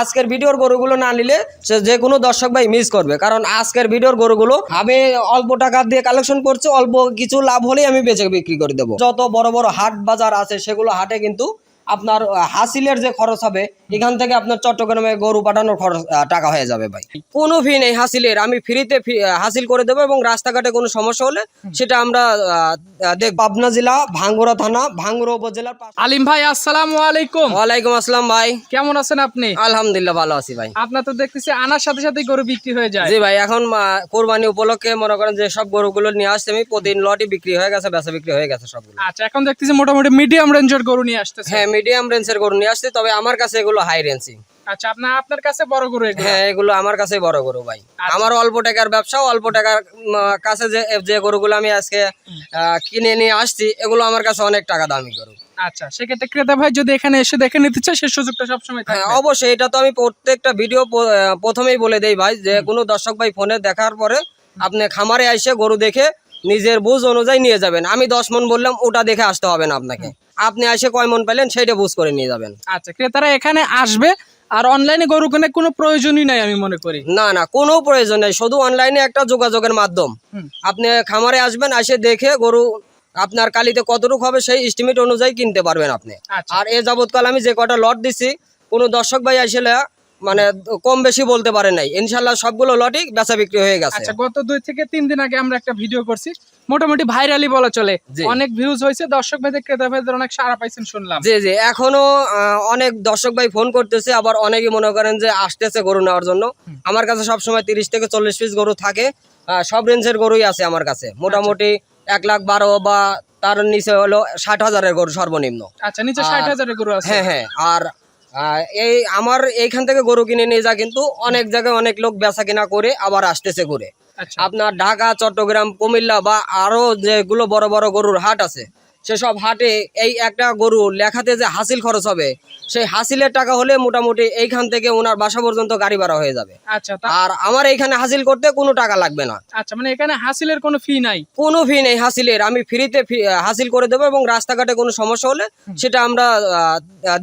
আজকের ভিডিওর গরুগুলো না নিলে সে যে কোনো দর্শক ভাই মিস করবে। কারণ আজকের ভিডিওর গরুগুলো আমি অল্প টাকা দিয়ে কালেকশন করছি, অল্প কিছু লাভ হলেই আমি বেচে বিক্রি করে দেবো। যত বড় বড় হাট বাজার আছে, সেগুলো হাটে কিন্তু আপনার হাসিলের যে খরচ হবে এখান থেকে আপনার চট্টগ্রামে গরু পাঠানোর খরচ টাকা হয়ে যাবে ভাই। কোনো ফি নেই হাসিলের। আমি ফ্রিতে হাসিল করে দেবো এবং রাস্তাঘাটে কোনো সমস্যা হলে সেটা আমরা দেখ পাবনা জেলা ভাঙ্গুরা থানা ভাঙ্গুরা উপজেলার আলিম ভাই আসসালামু আলাইকুম। ওয়ালাইকুম আসসালাম ভাই। কেমন আছেন আপনি? আলহামদুলিল্লাহ ভালো আছি ভাই। আপনার তো দেখতেছি আনার সাথে সাথে গরু বিক্রি হয়ে যায়। জি ভাই এখন কোরবানি উপলক্ষে মনে করেন যে সব গরুগুলো নিয়ে আসছে আমি প্রতিদিন লটই বিক্রি হয়ে গেছে বেচা বিক্রি হয়ে গেছে সবগুলো। আচ্ছা এখন দেখতেছি মোটামুটি মিডিয়াম রেঞ্জের গরু নিয়ে আসতেছে। হ্যাঁ মিডিয়াম রেঞ্জের গরু নিয়ে আসছে তবে আমার কাছে এগুলো হাই রেঞ্জই আচ্ছা আপনার আপনার কাছে বড় গরু এগুলো? হ্যাঁ এগুলো আমার কাছে বড় গরু ভাই। আমার অল্প টাকার ব্যবসা অল্প টাকার কাছে যে যে গরুগুলো আমি আজকে কিনে নিয়ে আসছি এগুলো আমার কাছে অনেক টাকা দামি গরু। আচ্ছা সেক্ষেত্রে ক্রেতা ভাই যদি এখানে এসে দেখে নিতে চায় সে সুযোগটা সবসময় হ্যাঁ অবশ্যই এটা তো আমি প্রত্যেকটা ভিডিও প্রথমেই বলে দেই ভাই যে কোনো দর্শক ভাই ফোনে দেখার পরে আপনি খামারে এসে গরু দেখে নিজের বুঝ অনুযায়ী নিয়ে যাবেন। আমি দশ মন বললাম ওটা দেখে আসতে হবে না আপনাকে। আপনি এসে কয় মন পেলেন সেইটা বুঝ করে নিয়ে যাবেন। আচ্ছা ক্রেতারা এখানে আসবে আর অনলাইনে গরু কেনার কোনো প্রয়োজনই নাই আমি মনে করি। না না কোনো প্রয়োজন নেই শুধু অনলাইনে একটা যোগাযোগের মাধ্যম। আপনি খামারে আসবেন এসে দেখে গরু আপনার কালিতে কতটুকু হবে সেই এস্টিমেট অনুযায়ী কিনতে পারবেন আপনি। আচ্ছা। আর এ যাবৎকাল আমি যে কটা লট দিছি কোনো দর্শক ভাই আসলে মানে কম বেশি বলতে পারে নাই। ইনশাল্লাহ সবগুলো লটই বেচা বিক্রি হয়ে গেছে। আচ্ছা গত দুই থেকে তিন দিন আগে আমরা একটা ভিডিও করছি। মোটামুটি ভাইরালি বলা চলে। অনেক ভিউজ হয়েছে দর্শক ভাইদের ক্রেতা ভাইদের অনেক সাড়া পাইছেন শুনলাম। জি জি এখনও অনেক দর্শক ভাই ফোন করতেছে আবার অনেকে মনে করেন যে আসতেছে গরু নেওয়ার জন্য। আমার কাছে সব সময় তিরিশ থেকে চল্লিশ পিস গরু থাকে সব রেঞ্জের গরুই আছে আমার কাছে। মোটামুটি এক লাখ বারো বা তার নিচে হলো ষাট হাজারের গরু সর্বনিম্ন। আচ্ছা নিচে ষাট হাজারের গরু আছে। হ্যাঁ হ্যাঁ আর এই আমার এইখান থেকে গরু কিনে নিয়ে যা কিন্তু অনেক জায়গায় অনেক লোক বেচা কিনা করে আবার আসতেছে করে আচ্ছা। আপনার ঢাকা চট্টগ্রাম কুমিল্লা বা আরও যেগুলো বড় বড় গরুর হাট আছে সেসব হাটে এই একটা গরু লেখাতে যে হাসিল খরচ হবে সেই হাসিলের টাকা হলে মোটামুটি এইখান থেকে ওনার বাসা পর্যন্ত গাড়ি ভাড়া হয়ে যাবে। আচ্ছা আর আমার এইখানে হাসিল করতে কোনো টাকা লাগবে না। আচ্ছা মানে এখানে হাসিলের কোনো ফি নাই? কোনো ফি নেই হাসিলের আমি ফ্রিতে হাসিল করে দেবো এবং রাস্তাঘাটে কোনো সমস্যা হলে সেটা আমরা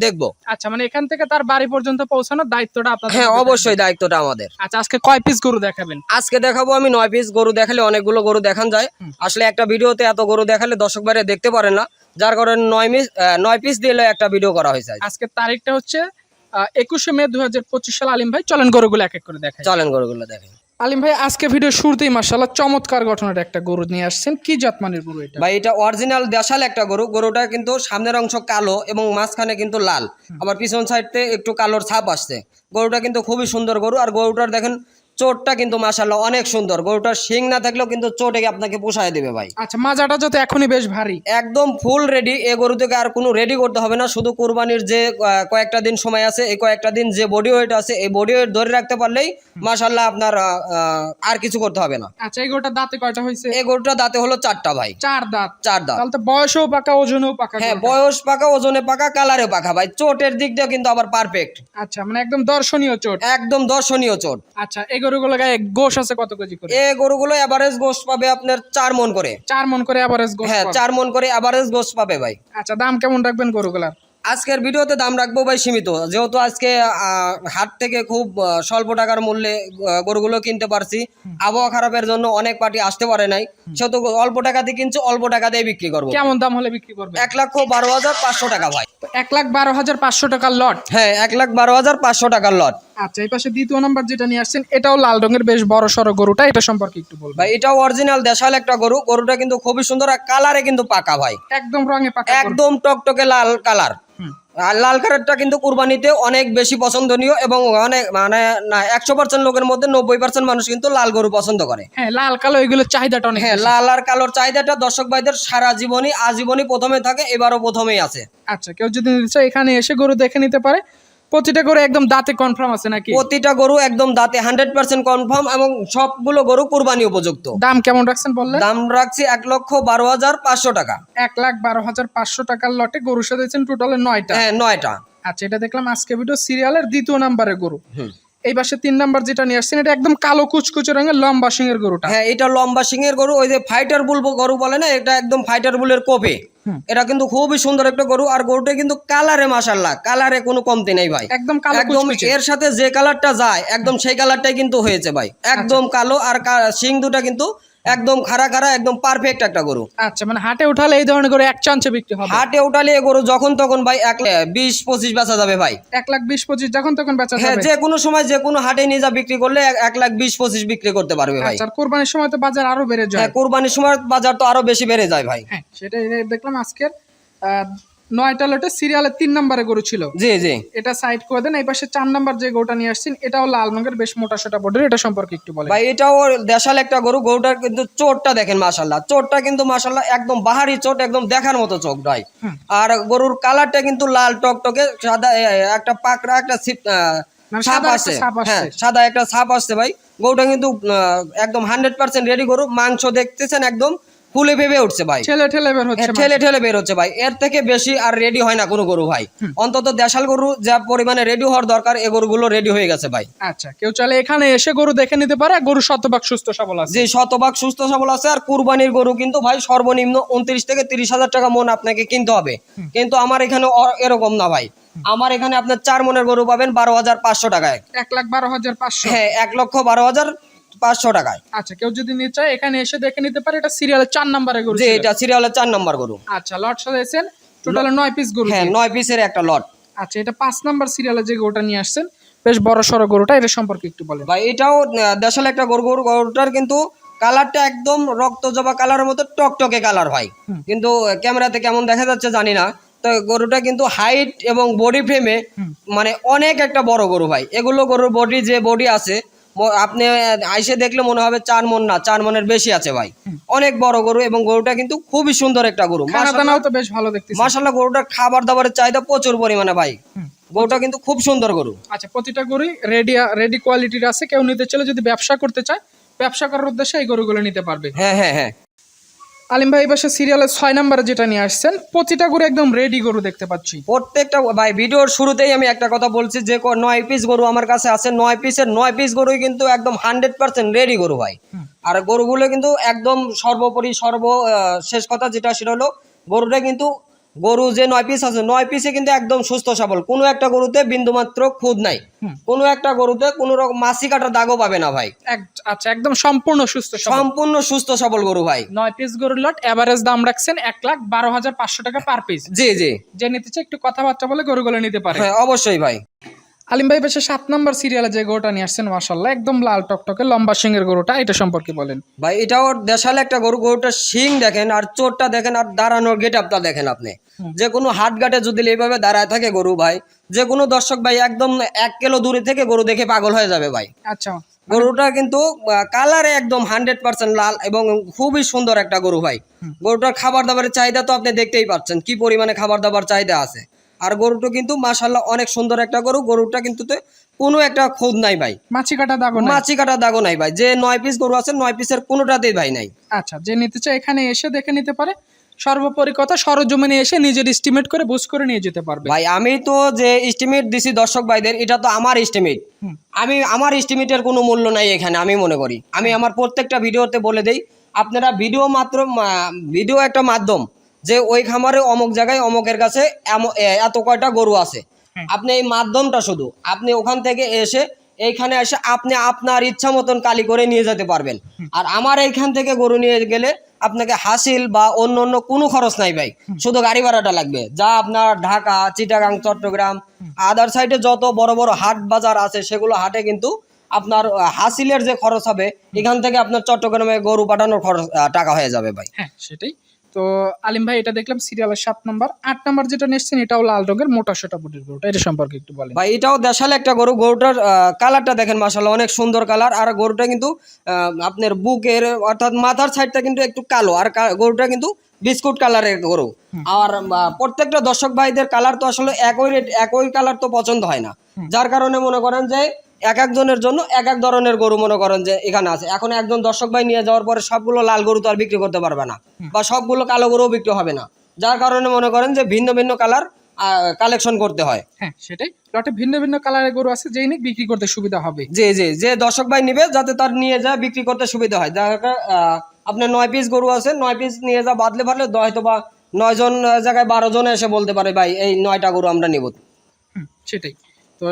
দেখব। আচ্ছা মানে এখান থেকে তার বাড়ি পর্যন্ত পৌঁছানোর দায়িত্বটা আপনাদের হ্যাঁ অবশ্যই দায়িত্বটা আমাদের। আচ্ছা আজকে কয় পিস গরু দেখাবেন? আজকে দেখাবো আমি নয় পিস গরু দেখালে অনেকগুলো গরু দেখান যায়। আসলে একটা ভিডিওতে এত গরু দেখালে দর্শক বাইরে দেখতে পারেন না যার কারণে নয় মিস নয় পিস দিলে একটা ভিডিও করা হয়েছে আজ। আজকে তারিখটা হচ্ছে একুশে মে দুই হাজার পঁচিশ সাল। আলিম ভাই চলেন গরুগুলো এক এক করে দেখাই। চলেন গরুগুলো দেখেন আলিম ভাই আজকে ভিডিও শুরুতেই মার্শাল্লাহ চমৎকার গঠনের একটা গরু নিয়ে আসছেন। কি জাতমানের গরু এটা? ভাই এটা অরিজিনাল দেশাল একটা গরু। গরুটা কিন্তু সামনের অংশ কালো এবং মাঝখানে কিন্তু লাল। আবার পিছন সাইডতে একটু কালোর ছাপ আসছে। গরুটা কিন্তু খুবই সুন্দর গরু। আর গরুটার দেখেন চোটটা কিন্তু মাসাল্লাহ অনেক সুন্দর। গরুটার শিং না থাকলেও কিন্তু চোটে আপনাকে পোষায় দেবে ভাই। আচ্ছা মাজাটা যাতে এখনই বেশ ভারী। একদম ফুল রেডি এ গরু থেকে আর কোনো রেডি করতে হবে না। শুধু কুরবানির যে কয়েকটা দিন সময় আছে এই কয়েকটা দিন যে বডি ওয়েট আছে এই বডি ওয়েট ধরে রাখতে পারলেই মাশাল্লাহ আপনার আর কিছু করতে হবে না। আচ্ছা এই গরুটার দাঁতে কয়টা হয়েছে এই গরুটা দাঁতে হলো চারটা ভাই। চার দাঁত। চার দাঁত। তাহলে তো বয়সেও পাকা ওজনেও পাকা হ্যাঁ বয়স পাকা ওজনে পাকা কালারে পাকা ভাই। চোটের দিক দিয়ে কিন্তু আবার পারফেক্ট আচ্ছা মানে একদম দর্শনীয় চোট। একদম দর্শনীয় চোট। আচ্ছা এই গরুগুলো গায়ে গোশ আছে কত কেজি করে? এ গরুগুলো এভারেজ পাবে আপনার চার মন করে। চার মন করে গোশ হ্যাঁ চার মন করে এভারেজ পাবে ভাই। আচ্ছা দাম কেমন রাখবেন গরুগুলার? আজকের ভিডিওতে দাম রাখব ভাই সীমিত। যেহেতু আজকে হাট থেকে খুব স্বল্প টাকার মূল্যে গরুগুলো কিনতে পারছি। আবহাওয়া খারাপের জন্য অনেক পার্টি আসতে পারে নাই। সেহেতু অল্প টাকা দিয়ে কিনছি অল্প টাকা দিয়ে বিক্রি করব। কেমন দাম হলে বিক্রি করবে এক লক্ষ বারো হাজার পাঁচশো টাকা ভাই। এক লাখ বারো হাজার পাঁচশো টাকার লট। হ্যাঁ এক লাখ বারো হাজার পাঁচশো টাকার লট। আচ্ছা এই পাশে দ্বিতীয় নাম্বার যেটা নিয়ে আসছেন এটাও লাল রঙের বেশ বড় সড়ো গরুটা এটা সম্পর্কে একটু বলব ভাই এটাও অরিজিনাল দেশাল একটা গরু গরুটা কিন্তু খুবই সুন্দর আর কালারে কিন্তু পাকা ভাই। একদম রঙে পাকা একদম টকটকে লাল কালার হুম। আর লাল কালারটা কিন্তু কুরবানিতে অনেক বেশি পছন্দনীয় এবং অনেক মানে না একশো পার্সেন্ট লোকের মধ্যে নব্বই পার্সেন্ট মানুষ কিন্তু লাল গরু পছন্দ করে। হ্যাঁ লাল কালো এগুলোর চাহিদাটা অনেক হ্যাঁ। লাল আর কালোর চাহিদাটা দর্শক ভাইদের সারা জীবনই আজীবনই প্রথমে থাকে এবারও প্রথমেই আছে। আচ্ছা কেউ যদি এখানে এসে গরু দেখে নিতে পারে। প্রতিটা গরু একদম দাঁতে কনফার্ম আছে নাকি? প্রতিটা গরু একদম দাঁতে হান্ড্রেড পার্সেন্ট কনফার্ম এবং সবগুলো গরু কুরবানি উপযুক্ত। দাম কেমন রাখছেন বললেন? দাম রাখছি এক লক্ষ বারো হাজার পাঁচশো টাকা। এক লাখ বারো হাজার পাঁচশো টাকার লটে গরু সাজাইছেন টোটালে নয়টা। হ্যাঁ নয়টা। আচ্ছা এটা দেখলাম আজকে ভিডিও সিরিয়ালের দ্বিতীয় নাম্বারের গরু। হুম। এই পাশে তিন নাম্বার যেটা নিয়ে আসছেন এটা একদম কালো কুচকুচে রঙের লম্বা সিংয়ের গরুটা। হ্যাঁ এটা লম্বা সিংয়ের গরু ওই যে ফাইটার বুল গরু বলে না এটা একদম ফাইটার বুলের কপি। এটা কিন্তু খুবই সুন্দর একটা গরু আর গরুটা কিন্তু কালারে মাসাল্লাহ কালারে কোনো কমতি নেই ভাই। একদম একদম এর সাথে যে কালারটা যায় একদম সেই কালারটাই কিন্তু হয়েছে ভাই। একদম কালো আর সিং দুটা কিন্তু একদম খাড়া খাড়া একদম পারফেক্ট একটা গরু। আচ্ছা মানে হাটে উঠালে এই ধরনের গরু এক চান্সে বিক্রি হবে? হাটে উঠালে এ গরু যখন তখন ভাই এক বিশ পঁচিশ বেচা যাবে ভাই। এক লাখ বিশ পঁচিশ যখন তখন বেচা হ্যাঁ যাবে? যে কোনো সময় যে কোনো হাটে নিয়ে যা বিক্রি করলে এক- লাখ বিশ পঁচিশ বিক্রি করতে পারবে ভাই। আচ্ছা আর কোরবানির সময় তো বাজার আরও বেড়ে যায়। হ্যাঁ কোরবানির সময় বাজার তো আরও বেশি বেড়ে যায় ভাই। হ্যাঁ সেটাই দেখলাম আজকের নয়টা লটে সিরিয়ালের তিন নম্বরে গরু ছিল। জি জি। এটা সাইড করে দেন এই পাশে চার নাম্বার যে গরুটা নিয়ে আসছেন এটাও লাল রঙের বেশ মোটা সোটা বডির এটা সম্পর্কে একটু বলেন। ভাই এটাও দেশাল একটা গরু গরুটার কিন্তু চোটটা দেখেন মাশাল্লাহ চোটটা কিন্তু মাশাল্লাহ একদম বাহারি চোট একদম দেখার মতো চোখ ভাই। আর গরুর কালারটা কিন্তু লাল টকটকে সাদা একটা পাকড়া একটা ছিপ মানে ছাপ আছে হ্যাঁ সাদা একটা ছাপ আসছে ভাই। গরুটা কিন্তু একদম হান্ড্রেড পার্সেন্ট রেডি গরু। মাংস দেখতেছেন একদম ফুলে ভেবে উঠছে ভাই। ঠেলে ঠেলে বের হচ্ছে হ্যাঁ, ঠেলে ঠেলে বের হচ্ছে ভাই। এর থেকে বেশি আর রেডি হয় না কোনো গরু ভাই। অন্তত দেশাল গরু যা পরিমাণে রেডি হওয়ার দরকার এ গরুগুলো রেডি হয়ে গেছে ভাই। আচ্ছা কেউ চাইলে এখানে এসে গরু দেখে নিতে পারে গরু শতভাগ সুস্থ সবল আছে। যে শতভাগ সুস্থ সবল আছে আর কুরবানির গরু কিন্তু ভাই সর্বনিম্ন উনত্রিশ থেকে তিরিশ হাজার টাকা মন আপনাকে কিনতে হবে। কিন্তু আমার এখানে এরকম না ভাই। আমার এখানে আপনার চার মনের গরু পাবেন বারো হাজার পাঁচশো টাকায়। এক লাখ বারো হাজার পাঁচশো। হ্যাঁ এক লক্ষ বারো হাজার পাঁচশো টাকায়। আচ্ছা কেউ যদি নিতে চায় এখানে এসে দেখে নিতে পারে এটা সিরিয়ালের চার নাম্বারে গরু ছিল। এটা সিরিয়ালের চার নম্বর গরু। আচ্ছা লট সাজাইছেন টোটাল নয় পিস গরু হ্যাঁ নয় পিসের একটা লট। আচ্ছা এটা পাঁচ নাম্বার সিরিয়ালে যে গরুটা নিয়ে আসছেন বেশ বড় সড়ো গরুটা এটা সম্পর্কে একটু বলেন। ভাই এটাও দেশাল একটা গরু গরু গরুটার কিন্তু কালারটা একদম রক্ত জবা কালারের মতো টকটকে কালার ভাই কিন্তু ক্যামেরাতে কেমন দেখা যাচ্ছে জানি না তো গরুটা কিন্তু হাইট এবং বডি ফ্রেমে মানে অনেক একটা বড় গরু ভাই। এগুলো গরুর বডি যে বডি আছে আপনি আইসে দেখলে মনে হবে চার মন না চার মনের বেশি আছে ভাই। অনেক বড় গরু এবং গরুটা কিন্তু খুবই সুন্দর একটা গরু। তো বেশ ভালো দেখতে মাসাল্লাহ গরুটার খাবার দাবারের চাহিদা প্রচুর পরিমাণে ভাই। গরুটা কিন্তু খুব সুন্দর গরু। আচ্ছা প্রতিটা গরুই রেডি রেডি কোয়ালিটির আছে। কেউ নিতে চলে যদি ব্যবসা করতে চায় ব্যবসা করার উদ্দেশ্যে এই গরুগুলো নিতে পারবে। হ্যাঁ হ্যাঁ হ্যাঁ। আলিম ভাই বাসা সিরিয়ালের ছয় নাম্বারে যেটা নিয়ে আসছেন প্রতিটা গরু একদম রেডি গরু দেখতে পাচ্ছি। প্রত্যেকটা ভাই ভিডিওর শুরুতেই আমি একটা কথা বলছি যে নয় পিস গরু আমার কাছে আছে নয় পিসের নয় পিস গরুই কিন্তু একদম হান্ড্রেড পার্সেন্ট রেডি গরু ভাই। আর গরুগুলো কিন্তু একদম সর্বোপরি সর্ব শেষ কথা যেটা সেটা হলো গরুটা কিন্তু গরু যে নয় পিস আছে নয় পিসে কিন্তু একদম সুস্থ সবল। কোনো একটা গরুতে বিন্দুমাত্র খুদ নাই। কোনো একটা গরুতে কোনো রকম মাসি কাটার দাগও পাবে না ভাই। আচ্ছা একদম সম্পূর্ণ সুস্থ সম্পূর্ণ সুস্থ সবল গরু ভাই। নয় পিস গরুর লট এভারেজ দাম রাখছেন এক লাখ বারো হাজার পাঁচশো টাকা পার পিস জি জি। যে নিতে একটু কথাবার্তা বলে গরুগুলো নিতে পারে। হ্যাঁ অবশ্যই ভাই। আলিম ভাই বেশি সাত নম্বর সিরিয়ালে যে গরুটা নিয়ে আসছেন মাসাল্লাহ একদম লাল টকটকে লম্বা সিংয়ের গরুটা এটা সম্পর্কে বলেন। ভাই এটাও দেশাল একটা গরু গরুটার শিং দেখেন আর চোরটা দেখেন আর দাঁড়ানোর গেট আপটা দেখেন আপনি। যে কোনো হাট ঘাটে যদি এইভাবে দাঁড়ায় থাকে গরু ভাই যে কোনো দর্শক ভাই একদম এক কিলো দূরে থেকে গরু দেখে পাগল হয়ে যাবে ভাই। আচ্ছা। গরুটা কিন্তু কালারে একদম হান্ড্রেড পার্সেন্ট লাল এবং খুবই সুন্দর একটা গরু ভাই। গরুটার খাবার দাবারের চাহিদা তো আপনি দেখতেই পাচ্ছেন কি পরিমাণে খাবার দাবার চাহিদা আছে। আর গরুটা কিন্তু মাশাল্লাহ অনেক সুন্দর একটা গরু। গরুটা কিন্তু কোনো একটা খোঁজ নাই ভাই। মাছি কাটা দাগো মাছি কাটা দাগও নাই ভাই। যে নয় পিস গরু আছে নয় পিসের কোনোটাতেই ভাই নাই। আচ্ছা যে নিতে চায় এখানে এসে দেখে নিতে পারে। সর্বোপরি কথা সরজমিনে এসে নিজের এস্টিমেট করে বুঝ করে নিয়ে যেতে পারবে। ভাই আমি তো যে এস্টিমেট দিছি দর্শক ভাইদের এটা তো আমার এস্টিমেট আমি আমার এস্টিমেটের কোনো মূল্য নাই এখানে আমি মনে করি। আমি আমার প্রত্যেকটা ভিডিওতে বলে দেই আপনারা ভিডিও মাত্র ভিডিও একটা মাধ্যম যে ওই খামারে অমুক জায়গায় অমুকের কাছে এত কয়টা গরু আছে? আপনি এই মাধ্যমটা শুধু আপনি ওখান থেকে এসে এইখানে এসে আপনি আপনার ইচ্ছা মতন কালি করে নিয়ে যেতে পারবেন। আর আমার এইখান থেকে গরু নিয়ে গেলে আপনাকে হাসিল বা অন্য অন্য কোনো খরচ নাই ভাই। শুধু গাড়ি ভাড়াটা লাগবে। যা আপনার ঢাকা চিটাগাং চট্টগ্রাম আদার সাইডে যত বড় বড় হাট বাজার আছে সেগুলো হাটে কিন্তু আপনার হাসিলের যে খরচ হবে এখান থেকে আপনার চট্টগ্রামে গরু পাঠানোর খরচ টাকা হয়ে যাবে ভাই। হ্যাঁ সেটাই। তো আলিম ভাই এটা দেখলাম সিরিয়ালের সাত নম্বর। আট নম্বর যেটা নিচ্ছেন এটাও লাল রঙের মোটা সোটা বুটির গরুটা এটা সম্পর্কে একটু বলেন। ভাই এটাও দেশাল একটা গরু। গরুটার কালারটা দেখেন মাসাল্লাহ অনেক সুন্দর কালার আর গরুটা কিন্তু আপনার বুকের অর্থাৎ মাথার সাইডটা কিন্তু একটু কালো। আর গরুটা কিন্তু বিস্কুট কালারের গরু। আর প্রত্যেকটা দর্শক ভাইদের কালার তো আসলে একই রেট একই কালার তো পছন্দ হয় না। যার কারণে মনে করেন যে এক একজনের জন্য এক এক ধরনের গরু মনে করেন যে এখানে আছে। এখন একজন দর্শক ভাই নিয়ে যাওয়ার পরে সবগুলো লাল গরু তো আর বিক্রি করতে পারবে না বা সবগুলো কালো গরুও বিক্রি হবে না। যার কারণে মনে করেন যে ভিন্ন ভিন্ন কালার কালেকশন করতে হয়। হ্যাঁ সেটাই। লটে ভিন্ন ভিন্ন কালারের গরু আছে যেই নিক বিক্রি করতে সুবিধা হবে। জি জি যে দর্শক ভাই নিবে যাতে তার নিয়ে যা বিক্রি করতে সুবিধা হয়। দেখা আপনার নয় পিস গরু আছে নয় পিস নিয়ে যা বাদলে ফাদলে হয়তো বা নয় জন জায়গায় বারো জন এসে বলতে পারে ভাই এই নয়টা গরু আমরা নিব। সেটাই। তো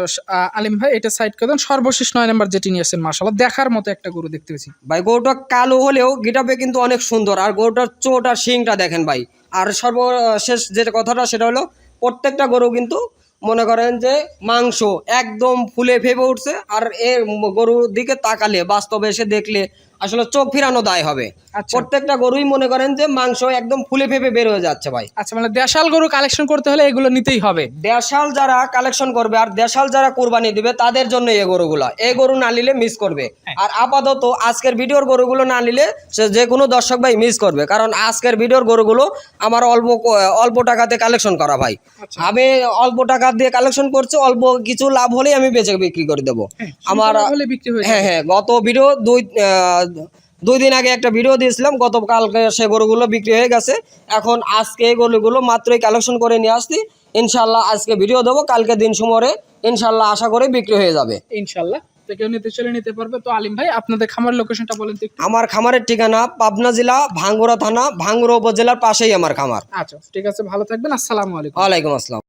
আলিম ভাই, এটা সাইড করে দেন। সর্বশেষ নয় নাম্বার যেটি নিয়ে আসছেন মার্শাল্লাহ দেখার মতো একটা গরু দেখতে পেয়েছি। ভাই, গরুটা কালো হলেও গিটাপে কিন্তু অনেক সুন্দর। আর গরুটার চোট আর শিংটা দেখেন ভাই। আর সর্বশেষ যে কথাটা, সেটা হলো প্রত্যেকটা গরু কিন্তু মনে করেন যে মাংস একদম ফুলে ফেপে উঠছে। আর এ গরুর দিকে তাকালে, বাস্তবে এসে দেখলে আসলে চোখ ফিরানো দায় হবে। প্রত্যেকটা গরুই মনে করেন যে মাংস একদম ফুলে ফেপে বের হয়ে যাচ্ছে ভাই। আচ্ছা মানে দেশাল গরু কালেকশন করতে হলে এগুলো নিতেই হবে। দেশাল যারা কালেকশন করবে আর দেশাল যারা কোরবানি দিবে তাদের জন্য এই গরুগুলা। এই গরু না নিলে মিস করবে। আর আপাতত আজকের ভিডিওর গরুগুলো না নিলে সে যে কোনো দর্শক ভাই মিস করবে। কারণ আজকের ভিডিওর গরুগুলো আমার অল্প অল্প টাকাতে কালেকশন করা ভাই। আচ্ছা। আমি অল্প টাকা দিয়ে কালেকশন করছি অল্প কিছু লাভ হলেই আমি বেচে বিক্রি করে দেবো। আমার আমার হ্যাঁ হ্যাঁ গত ভিডিও দুই দুই দিন আগে একটা ভিডিও দিয়েছিলাম গতকালকে সে গরুগুলো বিক্রি হয়ে গেছে। এখন আজকে এই গরুগুলো মাত্রই কালেকশন করে নিয়ে আসছি। ইনশাল্লাহ আজকে ভিডিও দেবো কালকে দিন সমরে ইনশাল্লাহ আশা করি বিক্রি হয়ে যাবে। ইনশাল্লাহ কেউ নিতে চলে নিতে পারবে। তো আলিম ভাই আপনাদের খামার লোকেশনটা বলেন তো আমার খামারের ঠিকানা পাবনা জেলা ভাঙ্গুরা থানা ভাঙ্গুরা উপজেলার পাশেই আমার খামার। আচ্ছা ঠিক আছে ভালো থাকবেন আসসালামু আলাইকুম। ওয়ালাইকুম আসসালাম।